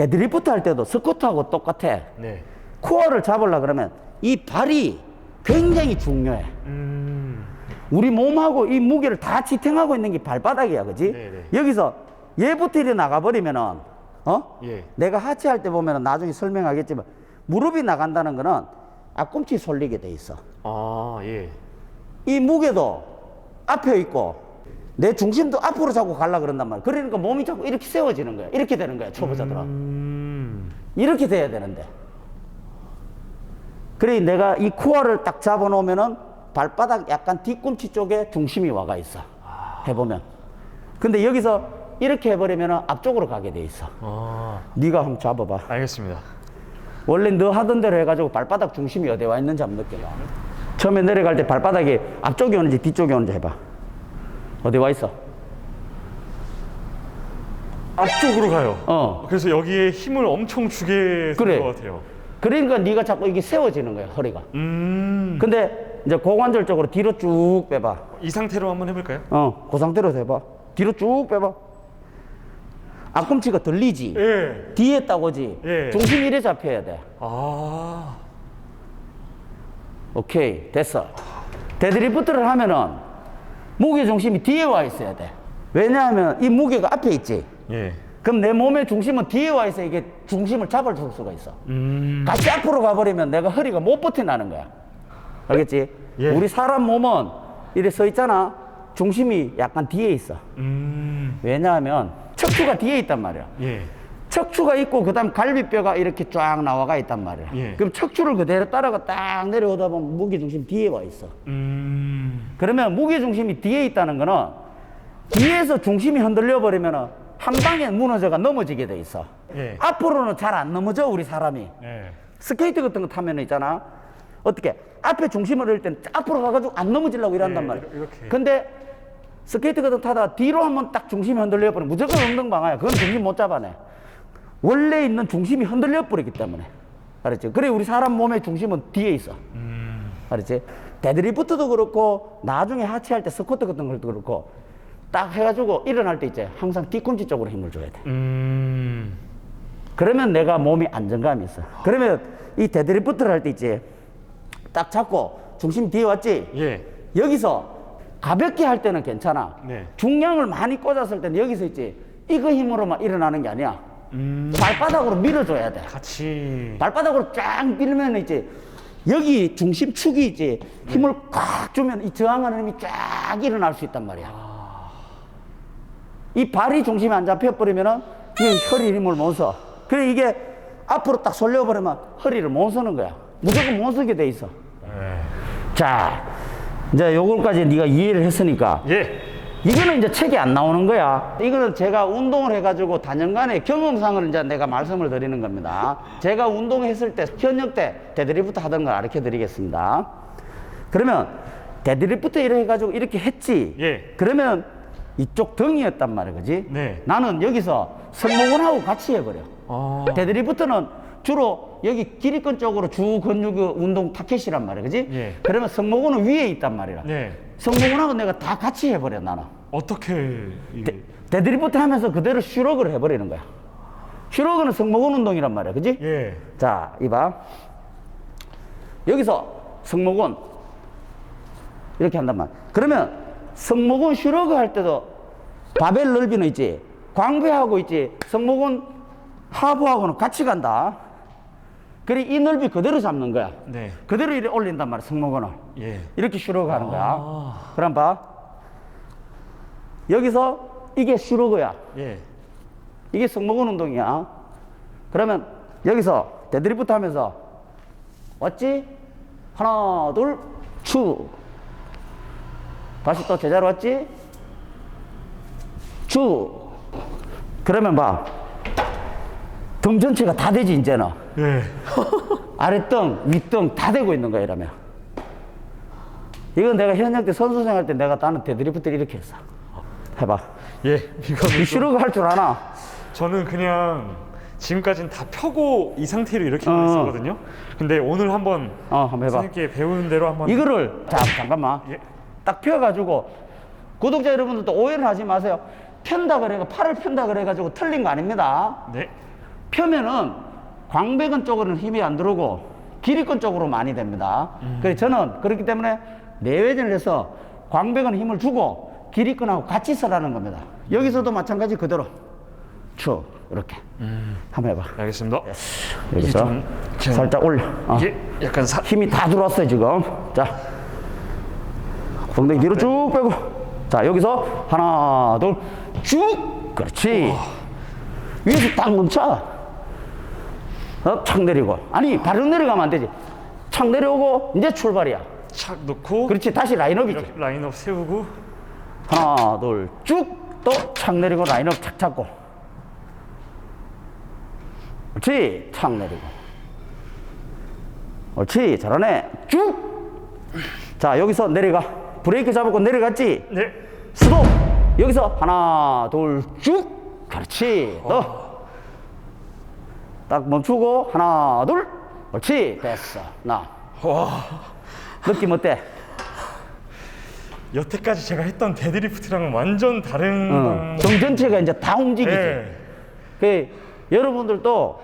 데드리프트 할 때도 스쿼트하고 똑같아. 네. 코어를 잡으려 그러면 이 발이 굉장히 중요해. 음. 우리 몸하고 이 무게를 다 지탱하고 있는 게 발바닥이야, 그지? 네네. 여기서 얘부터 이리 나가버리면은, 어? 예. 내가 하체할 때 보면은 나중에 설명하겠지만, 무릎이 나간다는 거는 앞꿈치 솔리게 돼 있어. 아, 예. 이 무게도 앞에 있고, 내 중심도 앞으로 자꾸 가려 그런단 말이야. 그러니까 몸이 자꾸 이렇게 세워지는 거야. 이렇게 되는 거야, 초보자들은. 음. 이렇게 돼야 되는데. 그래 내가 이 코어를 딱 잡아놓으면은 발바닥 약간 뒤꿈치 쪽에 중심이 와가 있어. 해보면. 근데 여기서 이렇게 해버리면은 앞쪽으로 가게 돼 있어. 아, 네가 한번 잡아봐. 알겠습니다. 원래 너 하던 대로 해가지고 발바닥 중심이 어디 와 있는지 한번 느껴봐. 처음에 내려갈 때 발바닥이 앞쪽이 오는지 뒤쪽이 오는지 해봐. 어디 와 있어? 앞쪽으로 가요. 어. 그래서 여기에 힘을 엄청 주게 그래. 것 같아요. 그러니까 네가 자꾸 이게 세워지는 거야 허리가. 음. 근데 이제 고관절적으로 뒤로 쭉 빼봐. 이 상태로 한번 해볼까요? 어, 그 상태로 해봐. 뒤로 쭉 빼봐. 앞꿈치가 들리지. 예. 뒤에 따고지. 예. 중심이 이래 잡혀야 돼. 아. 오케이, 됐어. 데드리프트를 하면은 무게 중심이 뒤에 와 있어야 돼. 왜냐하면 이 무게가 앞에 있지. 예. 그럼 내 몸의 중심은 뒤에 와 있어 이게 중심을 잡을 수가 있어. 음. 같이 앞으로 가버리면 내가 허리가 못 버텨나는 거야. 알겠지? 예. 우리 사람 몸은 이래 서 있잖아. 중심이 약간 뒤에 있어. 음. 왜냐하면 척추가 뒤에 있단 말이야. 예. 척추가 있고 그다음 갈비뼈가 이렇게 쫙 나와가 있단 말이야. 예. 그럼 척추를 그대로 따라가 딱 내려오다 보면 무게 중심 뒤에 와 있어. 음. 그러면 무게 중심이 뒤에 있다는 거는 뒤에서 중심이 흔들려 버리면은 한 방에 무너져가 넘어지게 돼 있어. 예. 앞으로는 잘 안 넘어져 우리 사람이. 예. 스케이트 같은 거 타면 있잖아. 어떻게 앞에 중심을 넣을 때는 앞으로 가가지고 안 넘어지려고 이런단 예, 말이야. 이렇게. 근데 스케이트 같은 거 타다 뒤로 한번 딱 중심이 흔들려 버리면 무조건 엉덩방아야. 그건 중심 못 잡아내. 원래 있는 중심이 흔들려 버리기 때문에. 알았지? 그래 우리 사람 몸의 중심은 뒤에 있어. 음. 알았지? 데드리프트도 그렇고 나중에 하체할 때 스쿼트 같은 것도 그렇고 딱 해가지고 일어날 때 있지. 항상 뒤꿈치 쪽으로 힘을 줘야 돼. 음. 그러면 내가 몸이 안정감이 있어. 그러면 이 데드리프트를 할때 있지. 딱 잡고 중심 뒤에 왔지. 예. 여기서 가볍게 할 때는 괜찮아. 네. 중량을 많이 꽂았을 때는 여기서 있지. 이거 힘으로만 일어나는 게 아니야. 음. 발바닥으로 밀어줘야 돼. 같이. 발바닥으로 쫙 밀면 있지. 여기 중심축이 있지. 힘을 꽉 주면 이 저항하는 힘이 쫙 일어날 수 있단 말이야. 이 발이 중심이 안 잡혀버리면은 이 허리 힘을 못 써. 그래 이게 앞으로 딱 sol려버리면 허리를 못 서는 거야. 무조건 못 서게 돼 있어. 예. 자, 이제 요걸까지 네가 이해를 했으니까 예. 이거는 이제 책이 안 나오는 거야. 이거는 제가 운동을 해가지고 단연간의 경험상을 이제 내가 말씀을 드리는 겁니다. 제가 운동했을 때, 현역 때 데드리프트 하던 걸 가르쳐 드리겠습니다. 그러면 데드리프트 이렇게 해가지고 이렇게 했지. 예. 그러면 이쪽 등이었단 말이야, 그지? 네. 나는 여기서 승모근하고 같이 해버려. 아. 데드리프트는 주로 여기 기립근 쪽으로 주 근육 운동 타켓이란 말이야, 그지? 예. 그러면 승모근은 위에 있단 말이야. 네. 성공하고 내가 다 같이 해버려 나는 어떻게 이게 데, 데드리프트 하면서 그대로 슈로그를 해버리는 거야 슈로그는 승모근 운동이란 말이야 그지? 예. 자 이봐 여기서 승모근 이렇게 한단 말이야 그러면 승모근 슈로그 할 때도 바벨 넓이는 있지 광배하고 있지 승모근 하부하고는 같이 간다 그래 이 넓이 그대로 잡는 거야 네. 그대로 이렇게 올린단 말이야 승모근을 예. 이렇게 슈로그 하는 거야. 아. 그럼 봐. 여기서 이게 슈로그야. 예. 이게 승모근 운동이야. 그러면 여기서 데드리프트 하면서 왔지? 하나, 둘, 추. 다시 또 제자로 왔지? 추. 그러면 봐. 등 전체가 다 되지, 이제는. 예. 아랫등, 윗등 다 되고 있는 거야, 이러면. 이건 내가 현역 때 선수 생활 때 내가 나는 데드리프트를 이렇게 했어. 해봐. 예. 이 이거는 슈로그 할줄 아나? 저는 그냥 지금까지는 다 펴고 이 상태로 이렇게 어. 있었거든요. 근데 오늘 한번 어, 한번 해봐. 선생님께 배우는 대로 한번 이거를, 자, 잠깐만. 예. 딱 펴가지고, 구독자 여러분들도 오해를 하지 마세요. 편다 그래가 팔을 편다 그래가지고 틀린 거 아닙니다. 네. 펴면은 광배근 쪽으로는 힘이 안 들어오고 기립근 쪽으로 많이 됩니다. 그래서 저는 그렇기 때문에 내외전을 해서 광배근 힘을 주고 기립근하고 같이 쓰라는 겁니다. 여기서도 마찬가지 그대로 쭉 이렇게 한번 해봐. 알겠습니다. 여기서 좀 좀- 살짝 올려. 어. 이게 약간 사, 힘이 다 들어왔어요 지금. 자, 엉덩이 뒤로 쭉 빼고. 자 여기서 하나, 둘, 쭉. 그렇지. 위에서 딱 멈춰. 어, 착 내리고. 아니 바로 내려가면 안 되지. 착 내려오고 이제 출발이야. 착 놓고 그렇지. 다시 라인업이지. 라인업 세우고 하나, 둘, 쭉. 또 착 내리고 라인업 착 잡고. 그렇지. 착 내리고. 옳지. 잘하네. 쭉. 자, 여기서 내려가. 브레이크 잡고 내려갔지? 네. 스톱. 여기서 하나, 둘, 쭉. 그렇지. 너. 딱 멈추고 하나, 둘. 옳지. 됐어. 나. 와 느낌 어때? 여태까지 제가 했던 데드리프트랑은 완전 다른 어. 방- 정 전체가 이제 다 움직이지. 네. 그 여러분들도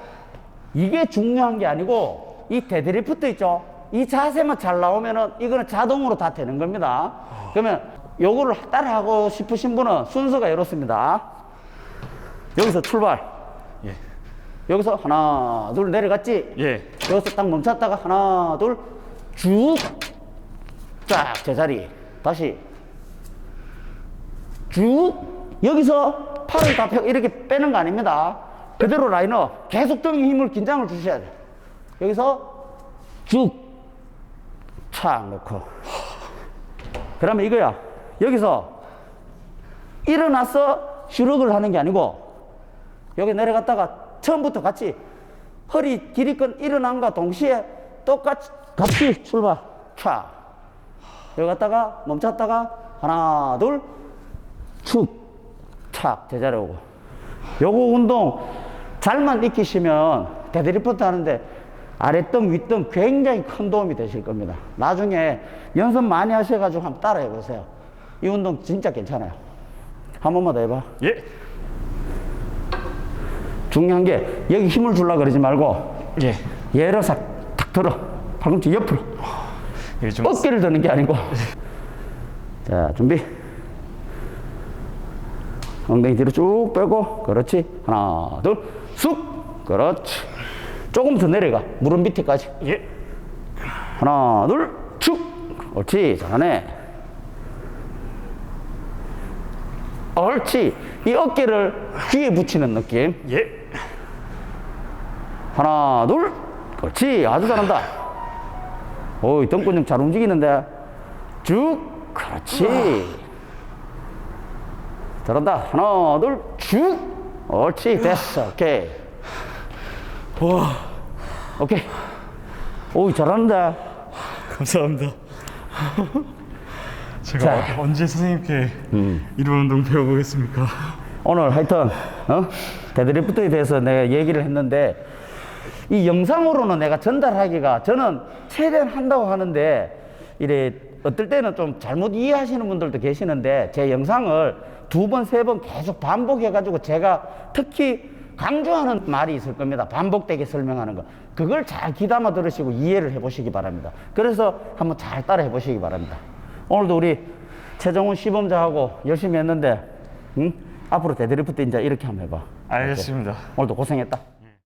이게 중요한 게 아니고 이 데드리프트 있죠. 이 자세만 잘 나오면은 이거는 자동으로 다 되는 겁니다. 그러면 요거를 따라 하고 싶으신 분은 순서가 이렇습니다. 여기서 출발. 예. 여기서 하나, 둘 내려갔지? 예. 여기서 딱 멈췄다가 하나, 둘, 쭉. 쫙, 제자리. 다시. 쭉. 여기서 팔을 다 펴고 이렇게 빼는 거 아닙니다. 그대로 라인업. 계속 등에 힘을, 긴장을 주셔야 돼. 여기서 쭉. 착 놓고. 그러면 이거야. 여기서 일어나서 슈룩을 하는 게 아니고 여기 내려갔다가 처음부터 같이 허리 기립근 일어난과 동시에 똑같이 같이 출발. 촥 여기 갔다가 멈췄다가 하나 둘 축 착 제자리 오고. 요거 운동 잘만 익히시면 데드리프트 하는데 아랫등 윗등 굉장히 큰 도움이 되실 겁니다. 나중에 연습 많이 하셔가지고 한번 따라 해 보세요. 이 운동 진짜 괜찮아요. 한 번만 더 해봐. 예. 중요한 게 여기 힘을 주려 그러지 말고 예. 얘를 싹 탁 들어. 팔꿈치 옆으로. 좀 어깨를 드는 게 아니고. 자 준비. 엉덩이 뒤로 쭉 빼고. 그렇지. 하나 둘 쑥. 그렇지. 조금 더 내려가. 무릎 밑에까지. 예. 하나 둘 축. 옳지. 잘하네. 옳지. 이 어깨를 귀에 붙이는 느낌. 예. 하나, 둘. 그렇지. 아주 잘한다. 오이, 덩근육 잘 움직이는데. 쭉. 그렇지. 잘한다. 하나, 둘. 쭉. 옳지. 됐어. 오케이. 와. 오케이. 오이, 잘하는데. 감사합니다. 제가 자. 음. 언제 선생님께 이런 운동 배워보겠습니까? 오늘 하여튼, 어? 데드리프트에 대해서 내가 얘기를 했는데, 이 영상으로는 내가 전달하기가 저는 최대한 한다고 하는데, 이래, 어떨 때는 좀 잘못 이해하시는 분들도 계시는데, 제 영상을 두 번, 세 번 계속 반복해가지고 제가 특히 강조하는 말이 있을 겁니다. 반복되게 설명하는 거. 그걸 잘 귀담아 들으시고 이해를 해보시기 바랍니다. 그래서 한번 잘 따라 해 보시기 바랍니다. 오늘도 우리 최정훈 시범자하고 열심히 했는데, 응? 앞으로 데드리프트 이제 이렇게 한번 해봐. 알겠습니다. 오늘도 고생했다.